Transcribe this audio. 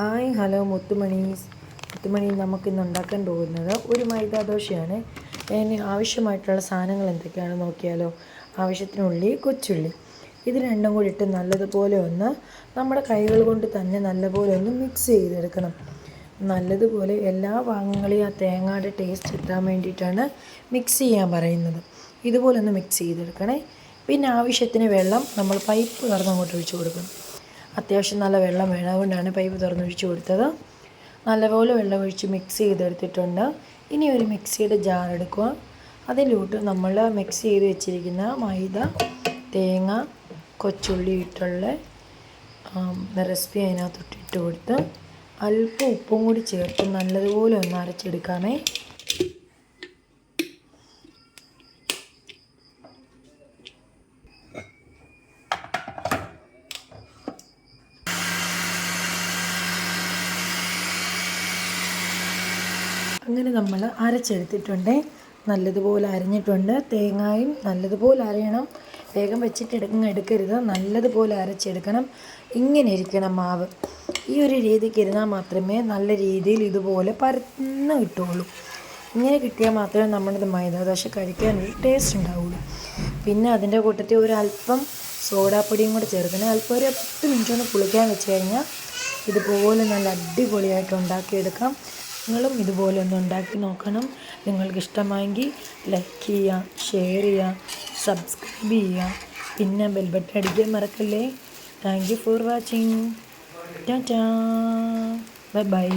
Hi hello മുത്തുമണീസ്. മുത്തുമണി നമുക്കിന്ന് ഉണ്ടാക്കാൻ പോകുന്നത് ഒരു മൈദാ ദോശയാണ്. അതിന് ആവശ്യമായിട്ടുള്ള സാധനങ്ങൾ എന്തൊക്കെയാണ് നോക്കിയാലോ? ആവശ്യത്തിനുള്ളി കൊച്ചുള്ളി. ഇത് രണ്ടും കൂടി ഇട്ട് നല്ലതുപോലെ ഒന്ന് നമ്മുടെ കൈകൾ കൊണ്ട് തന്നെ നല്ലപോലെ ഒന്ന് മിക്സ് ചെയ്തെടുക്കണം. നല്ലതുപോലെ എല്ലാ ഭാഗങ്ങളെയും ആ തേങ്ങയുടെ ടേസ്റ്റ് എത്താൻ വേണ്ടിയിട്ടാണ് മിക്സ് ചെയ്യാൻ പറയുന്നത്. ഇതുപോലെ ഒന്ന് മിക്സ് ചെയ്തെടുക്കണേ. പിന്നെ ആവശ്യത്തിന് വെള്ളം നമ്മൾ പൈപ്പ് കടന്നങ്ങോട്ട് ഒഴിച്ചു കൊടുക്കണം. അത്യാവശ്യം നല്ല വെള്ളം വേണം. അതുകൊണ്ടാണ് പൈപ്പ് തുറന്നൊഴിച്ച് കൊടുത്തത്. നല്ലപോലെ വെള്ളം ഒഴിച്ച് മിക്സ് ചെയ്തെടുത്തിട്ടുണ്ട്. ഇനി ഒരു മിക്സിയുടെ ജാർ എടുക്കുക. അതിലോട്ട് നമ്മൾ മിക്സ് ചെയ്ത് വെച്ചിരിക്കുന്ന മൈദ തേങ്ങ കൊച്ചുള്ളി ഇട്ടുള്ള റെസിപ്പി അതിനകത്തോട്ട് ഇട്ട് കൊടുത്ത് അല്പം ഉപ്പും കൂടി ചേർത്ത് നല്ലതുപോലെ ഒന്ന് അരച്ചെടുക്കാമേ. അങ്ങനെ നമ്മൾ അരച്ചെടുത്തിട്ടുണ്ട്. നല്ലതുപോലെ അരിഞ്ഞിട്ടുണ്ട്. തേങ്ങായും നല്ലതുപോലെ അരയണം. വേഗം വെച്ചിട്ട് എടുക്കുന്ന എടുക്കരുത്. നല്ലതുപോലെ അരച്ചെടുക്കണം. ഇങ്ങനെ ഇരിക്കണം മാവ്. ഈ ഒരു രീതിക്ക് ഇരുന്നാൽ മാത്രമേ നല്ല രീതിയിൽ ഇതുപോലെ പരന്ന് കിട്ടുള്ളൂ ഇങ്ങനെ കിട്ടിയാൽ മാത്രമേ നമ്മളിത് മൈദാദോശ കഴിക്കാനൊരു ടേസ്റ്റ് ഉണ്ടാവുള്ളൂ. പിന്നെ അതിന്റെ കൂട്ടത്തിൽ ഒരല്പം സോഡാപ്പൊടിയും കൂടെ ചേർക്കണം. അല്പം ഒരു പത്ത് മിനിറ്റ് ഒന്ന് പുളിക്കാൻ വെച്ച് കഴിഞ്ഞാൽ ഇതുപോലെ നല്ല അടിപൊളിയായിട്ട് ഉണ്ടാക്കിയെടുക്കാം. നിങ്ങളും ഇതുപോലെ ഒന്ന് ഉണ്ടാക്കി നോക്കണം. നിങ്ങൾക്ക് ഇഷ്ടമായെങ്കിൽ ലൈക്ക് ചെയ്യുക ഷെയർ ചെയ്യുക സബ്സ്ക്രൈബ് ചെയ്യുക. പിന്നെ ബെൽബട്ടൺ അടിക്കാൻ മറക്കല്ലേ. താങ്ക് യു ഫോർ വാച്ചിങ് ടാ ബൈ ബൈ